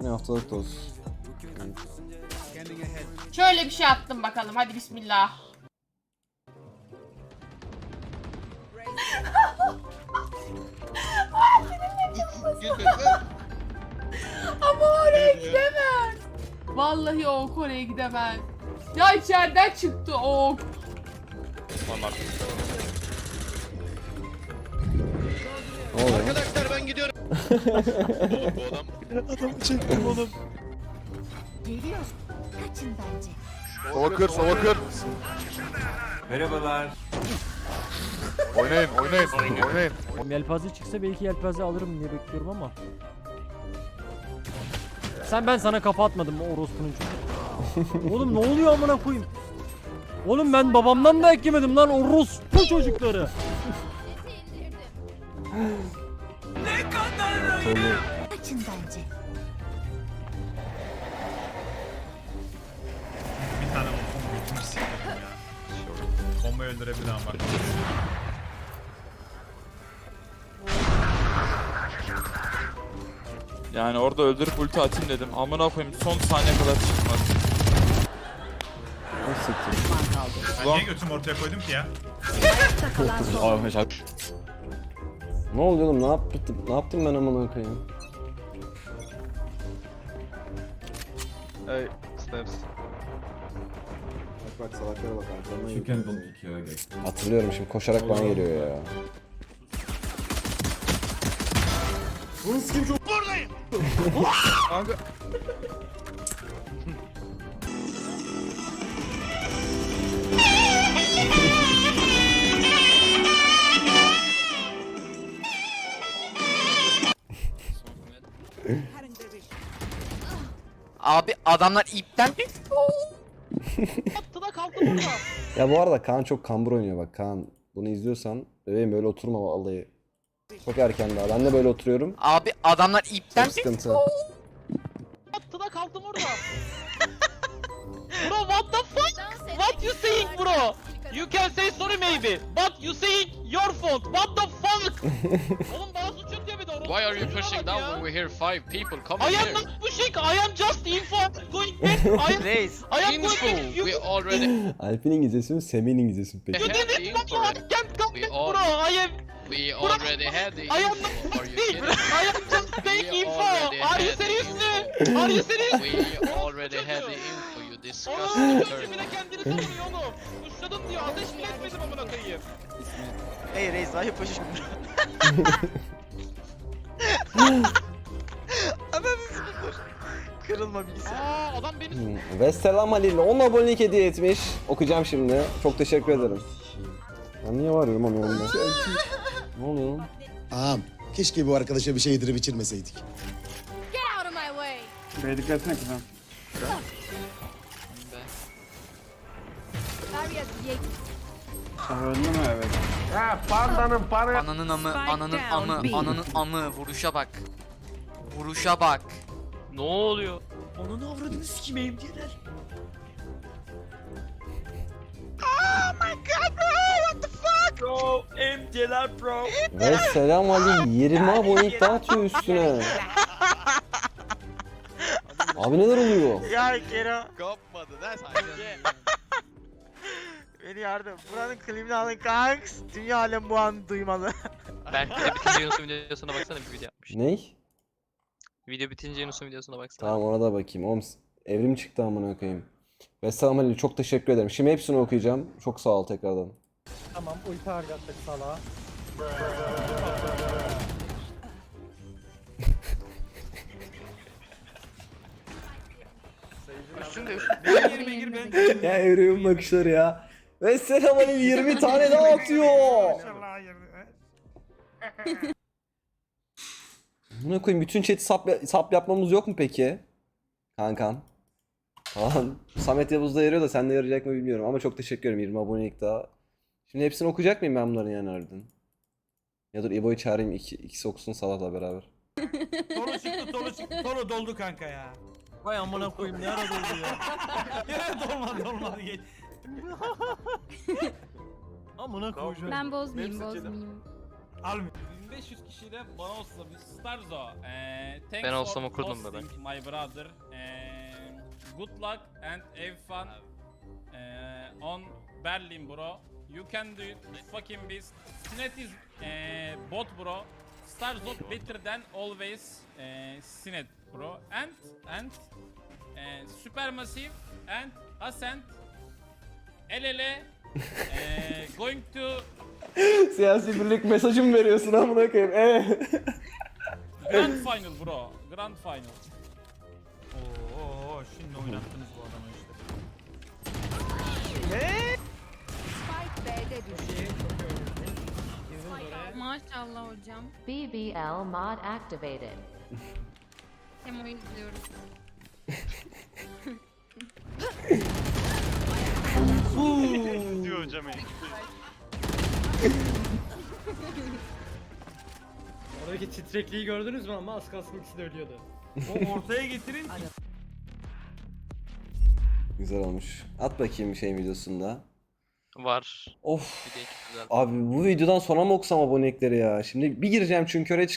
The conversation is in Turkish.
Ne haftalık doz. Şöyle bir şey attım bakalım. Hadi bismillah. Ama oraya gidemez. Vallahi o ok oraya gidemez. Ya içeriden çıktı o ok. Arkadaşlar ben gidiyorum. Bu adam Adamı çektim oğlum. Geliyor. Kaçın bence. Sova kır, sova kır. Merhabalar. Oynayın, oynayın, oynayın. Yelpaze çıksa belki yelpaze alırım diye bekliyorum ama. Sen ben sana kafa atmadım mı orospunun çocuğu? Oğlum ne oluyor amına koyayım? Oğlum ben babamdan da eklemedim lan orospu çocukları. Kaçın bence. Bir tane bomba götümü siktim ya. Bombayı öldürebilir ama. Yani orada öldürüp ulti atayım dedim. Amına koyayım son saniye kadar çıkmaz. Ne siktir. Ben niye götümü ortaya koydum ki ya? Ne oluyor oğlum? Ne yaptım? Ne yaptım ben amına koyayım? Hey, steps. Bak bak salaklara bak arkamdan You can don't here again. Hatırlıyorum şimdi koşarak bana geliyor ya. Kanka. Abi adamlar ipten Ya bu arada Kaan çok kambur oynuyor bak Kaan. Bunu izliyorsan bebeğim böyle oturma vallahi. Çok erken daha. Ben de böyle oturuyorum. abi adamlar ipten Çok sıkıntı. Attıda kaldım orada. bro what the fuck? What you saying bro? You can say sorry maybe, but you saying your fault. What the fuck? Oğlum are you pushing down when we hear five people coming I am here? not pushing, I am just info. Going back. I am, Reis, I am info. going back. You, We already Alp'in İngilizcesi mi Semih'in İngilizcesi mi peki? you had the didn't info. I can't come We back all- bro. I am, we already had the I am info. not Are you pushing. I am just saying We info. already Are you had the serious? info. Are you serious? We already had the info. You Oğlum çocuğu turd. bile kendini savunuyor oğlum. Kuşladın diyor. Ateş bile etmedim amına koyayım. Hey reis ayıp hoş Ananı sikiyor. Kırılma bilgisayar. Aa adam beni Hmm. Ve selam Halil 10 abonelik hediye etmiş. Okuyacağım şimdi. Çok teşekkür ederim. Ben niye varıyorum onun yanında? ne oluyor lan? Ağam, keşke bu arkadaşa bir şey yedirip içirmeseydik. Get out of my way. Barrier created. Ananın amı, ananın amı, ananın amı. Vuruşa bak. Vuruşa bak. Ne oluyor? Ananı avradını sikimeyim diyeler. Bro, MC'ler bro. Ve selam Halil 20 abonelik daha atıyor üstüne. Abi neler oluyor? Ya Kero Kapmadı lan sanki. beni yardım. Buranın klibini alın kanks. Dünya alem bu an duymalı. Ben video bitince Yunus'un videosuna baksana bir video yapmış. Ney? Video bitince Yunus'un videosuna baksana. Tamam ona da bakayım. Oğlum evrim çıktı amına koyayım. Ve selam Halil çok teşekkür ederim. Şimdi hepsini okuyacağım. Çok sağ ol tekrardan. Tamam ulti harcattık salağa. ya evrimin bakışları ya. Ve selam Halil 20 tane daha atıyor. Buna koyayım bütün chat'i sap, sap yapmamız yok mu peki? Kankam. Tamam. Samet Yavuz da yarıyor da sen de yarayacak mı bilmiyorum ama çok teşekkür ederim 20 abonelik daha. Şimdi hepsini okuyacak mıyım ben bunların yani harbiden? Ya dur İbo'yu çağırayım iki, ikisi okusun Salat'la beraber. Tolu çıktı tolu çıktı. Tolu doldu kanka ya. Vay amına koyayım ne ara doldu ya. ya dolmadı olmadı geç. Amına koyacağım. Ben bozmayayım bozmayayım. Almıyor. 1500 kişi de bana olsa bir Starzo. Eee thanks Ben for olsam okurdum be hosting my brother. Eee good luck and have fun. Eee on Berlin bro. You can do it. Fucking beast. Sinet is eee bot bro. Starzo better than always. Eee Sinet bro. And and eee Supermassive and Ascent. El ele. Eee going to Siyasi birlik mesajı mı veriyorsun amına koyayım? Ee. Grand Final bro. Grand Final. Oo şimdi oynattınız bu adamı işte. Spike B'de düştü. Maşallah hocam. BBL mod activated. Hem oyun izliyoruz. Hocam Oradaki titrekliği gördünüz mü ama az kalsın ikisi de ölüyordu. O ortaya getirin. Güzel olmuş. At bakayım şey videosunda. Var. Of. Bir de iki güzel. Abi bu videodan sonra mı okusam abonelikleri ya? Şimdi bir gireceğim çünkü oraya çıkan